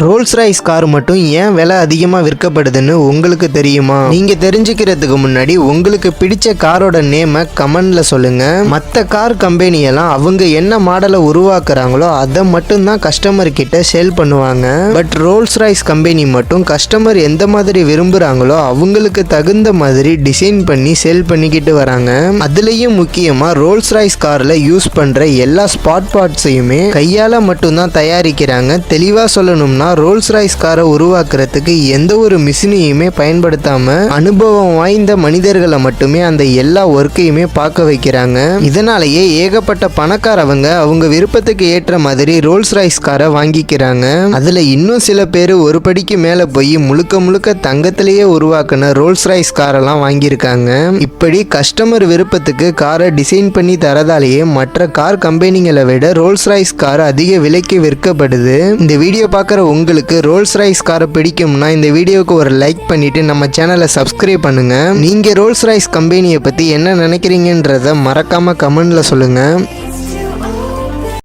Rolls Royce car மட்டும் ஏன் விலை அதிகமாக விற்கப்படுதுன்னு உங்களுக்கு தெரியுமா? நீங்கள் தெரிஞ்சுக்கிறதுக்கு முன்னாடி உங்களுக்கு பிடிச்ச காரோட நேமை கமெண்டில் சொல்லுங்கள் மற்ற கார் கம்பெனியெல்லாம் அவங்க என்ன மாடலை உருவாக்குறாங்களோ அதை மட்டும்தான் கஸ்டமர் கிட்ட சேல் பண்ணுவாங்க. பட் ரோல்ஸ் ராய்ஸ் கம்பெனி மட்டும் கஸ்டமர் எந்த மாதிரி விரும்புகிறாங்களோ அவங்களுக்கு தகுந்த மாதிரி டிசைன் பண்ணி சேல் பண்ணிக்கிட்டு வராங்க. அதுலேயும் முக்கியமாக ரோல்ஸ் ராய்ஸ் காரில் யூஸ் பண்ணுற எல்லா ஸ்பாட் பார்ட்ஸையுமே கையால் மட்டும்தான் தயாரிக்கிறாங்க. தெளிவாக சொல்லணும்னா ரோல்ஸ் ராய்ஸ் காரை உருவாக்குறதுக்கு எந்த ஒரு மிஷினையுமே பயன்படுத்தாம அனுபவம் வாய்ந்த மனிதர்களை மட்டுமே அந்த எல்லா ஒர்க்கையுமே பார்க்க வைக்கிறாங்க. இதனாலேயே ஏகப்பட்ட பணக்காரவங்க அவங்க விருப்பத்துக்கு ஏற்ற மாதிரி ரோல்ஸ் ராய்ஸ் காரை வாங்கிக்கிறாங்க. அதுல இன்னும் சில பேர் ஒரு படிக்கு மேல போய் முழுக்க முழுக்க தங்கத்திலேயே உருவாக்கின ரோல்ஸ் ராய்ஸ் காரெல்லாம் வாங்கியிருக்காங்க. இப்படி கஸ்டமர் விருப்பத்துக்கு காரை டிசைன் பண்ணி தரதாலேயே மற்ற கார் கம்பெனிகளை விட ரோல்ஸ் ராய்ஸ் கார் அதிக விலைக்கு விற்கப்படுது. இந்த வீடியோ பார்க்குற உங்களுக்கு ரோல்ஸ் ரைஸ் காரை பிடிக்கும்னா இந்த வீடியோவுக்கு ஒரு லைக் பண்ணிவிட்டு நம்ம சேனலை சப்ஸ்கிரைப் பண்ணுங்கள் நீங்கள் ரோல்ஸ் ராய்ஸ் கம்பெனியை பற்றி என்ன நினைக்கிறீங்கன்றத மறக்காமல் கமெண்டில் சொல்லுங்கள்